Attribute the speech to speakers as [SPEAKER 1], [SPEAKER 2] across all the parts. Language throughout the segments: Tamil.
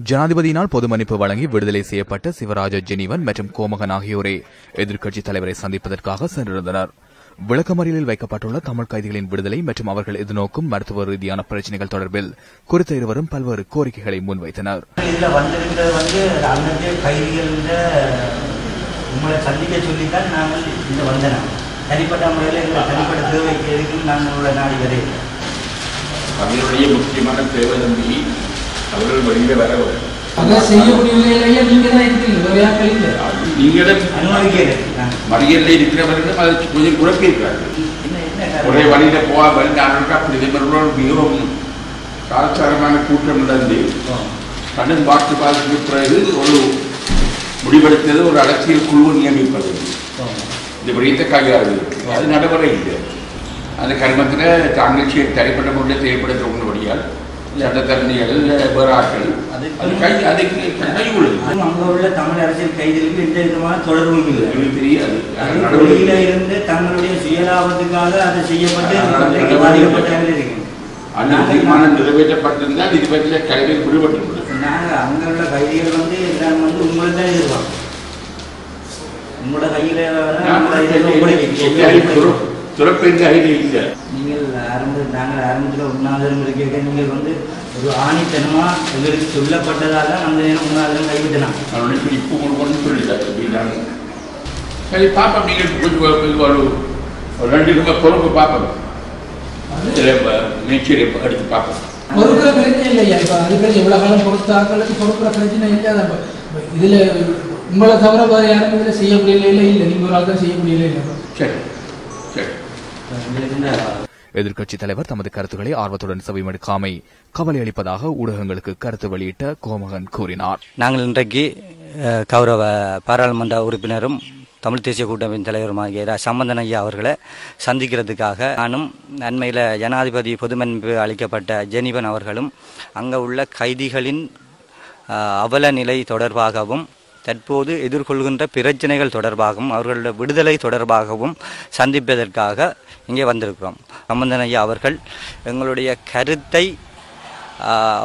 [SPEAKER 1] ஜனாதிபதியினால் பொது மன்னிப்பு வழங்கி விடுதலை செய்யப்பட்ட சிவராஜ ஜெனீவன் மற்றும் கோமகன் ஆகியோரே எதிர்க்கட்சித் தலைவரை சந்திப்பதற்காக சென்றிருந்தனர். விளக்கமறியலில் வைக்கப்பட்டுள்ள தமிழ் கைதிகளின் விடுதலை மற்றும் அவர்கள் எதிர்நோக்கும் மருத்துவ ரீதியான பிரச்சினைகள் தொடர்பில் குறித்த இருவரும் பல்வேறு கோரிக்கைகளை முன்வைத்தனர்.
[SPEAKER 2] உங்களை சந்திக்க சொல்லித்தான் நாங்கள் இந்த வந்தனம். தனிப்பட்ட முறையில் எங்களை தனிப்பட்ட தேவைக்கு எதுக்கும் நாங்கள் உள்ள நாடி
[SPEAKER 3] அவர்களுடைய முக்கியமான தேவை தம்பி அவர்கள் வெளியில வர மறியலில் இருக்கிறவர்களும் அதை கொஞ்சம்
[SPEAKER 2] என்ன
[SPEAKER 3] ஒரே வழியில போகாமல் நானூறு பிரதமர்களோடு மிகவும் கலாச்சாரமான கூட்டம் நடந்து கடன் வாக்கு பிறகு ஒரு முடிவெடுத்தது ஒரு அரசியல் குழு நியமிப்பது இந்த விடயத்தை கையாளுது அது நடைமுறை இல்லை அந்த கர்மத்தில் செய்- தனிப்பட்ட முறையில் செயல்படுத்த உண்டபடியால் சட்டத்தரணிகள் கை அதுக்கு கை உள்ளது.
[SPEAKER 2] அங்க உள்ள தமிழ் அரசியல் கைதிகளுக்கு எந்த விதமான தொடர்பும் இல்லை.
[SPEAKER 3] தெரியாது.
[SPEAKER 2] வெளியில இருந்து தங்களுடைய சுயலாபத்துக்காக அதை செய்யப்பட்டு பாதிக்கப்பட்டவர்கள் இருக்கீங்க
[SPEAKER 3] அந்த தீர்மானம் நிறைவேற்றப்பட்டிருந்தால் இது பற்றிய கல்வியில் விடுபட்டு
[SPEAKER 2] நாங்கள் அங்கே உள்ள கைதிகள் வந்து எல்லாம் வந்து உங்களுக்கு தான் எதிர்பார்க்கோம் உங்களோட கையில் உங்களோட
[SPEAKER 3] துறப்பெண் கைது இல்லை.
[SPEAKER 2] நீங்கள் ஆரம்ப நாங்கள் ஆரம்பத்தில் உண்ணாவிரதம் இருக்க நீங்கள் வந்து ஒரு ஆணித்தனமாக எங்களுக்கு சொல்லப்பட்டதால் தான் அந்த நேரம் உண்ணாவிரதம் கைவிட்டலாம்
[SPEAKER 3] அவனுடைய இப்போ உங்களுக்கு சொல்லிட்டாரு அப்படின்னாங்க சரி பாப்பா நீங்கள் கொஞ்சம் ஒரு- ரெண்டு நிமிஷம் பொறுப்பு பார்ப்போம் நேச்சர் எடுத்து பார்ப்போம்
[SPEAKER 4] பொறுக்கிற பிரச்சனை இல்லையா இப்ப அதுக்கு எவ்வளவு காலம் பொறுத்தாக்களுக்கு பொறுக்கிற பிரச்சனை இல்லை. இதுல உங்களை தவிர வேற யாரும் இதுல செய்ய முடியல இல்லை இல்லை. நீங்க ஒரு ஆள் தான் செய்ய முடியல இல்லை.
[SPEAKER 3] சரி சரி.
[SPEAKER 1] எதிர்க்கட்சித் தலைவர் தமது கருத்துக்களை ஆர்வத்துடன் செவிமடுக்காமை கவலை அளிப்பதாக ஊடகங்களுக்கு கருத்து வெளியிட்ட கோமகன் கூறினார்.
[SPEAKER 5] நாங்கள் இன்றைக்கு கௌரவ பாராளுமன்ற உறுப்பினரும் தமிழ் தேசிய கூட்டமைப்பின் தலைவருமாகிய சம்பந்தன் ஐயா அவர்களை சந்திக்கிறதுக்காக நானும் அண்மையில் ஜனாதிபதி பொதுமன்பு அளிக்கப்பட்ட ஜெனிவன் அவர்களும் அங்கே உள்ள கைதிகளின் அவல நிலை தொடர்பாகவும் தற்போது எதிர்கொள்கின்ற பிரச்சனைகள் தொடர்பாகவும் அவர்களுடைய விடுதலை தொடர்பாகவும் சந்திப்பதற்காக இங்கே வந்திருக்கிறோம். சம்பந்தன் ஐயா அவர்கள் எங்களுடைய கருத்தை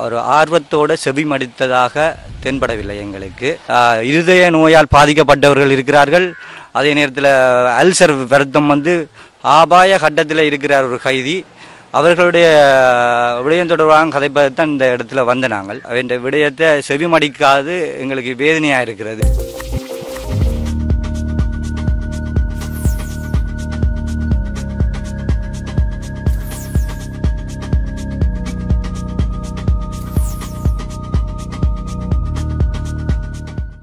[SPEAKER 5] ஒரு ஆர்வத்தோடு செவிமடித்ததாக தென்படவில்லை எங்களுக்கு. இருதய நோயால் பாதிக்கப்பட்டவர்கள் இருக்கிறார்கள். அதே நேரத்தில் அல்சர் வருத்தம் வந்து ஆபாய கட்டத்தில் இருக்கிறார் ஒரு கைதி. அவர்களுடைய விடயம் தொடர்பாக கதைப்பதை தான் இந்த இடத்துல வந்த நாங்கள் அவன் விடயத்தை செவிமடிக்காது எங்களுக்கு வேதனையாக இருக்கிறது.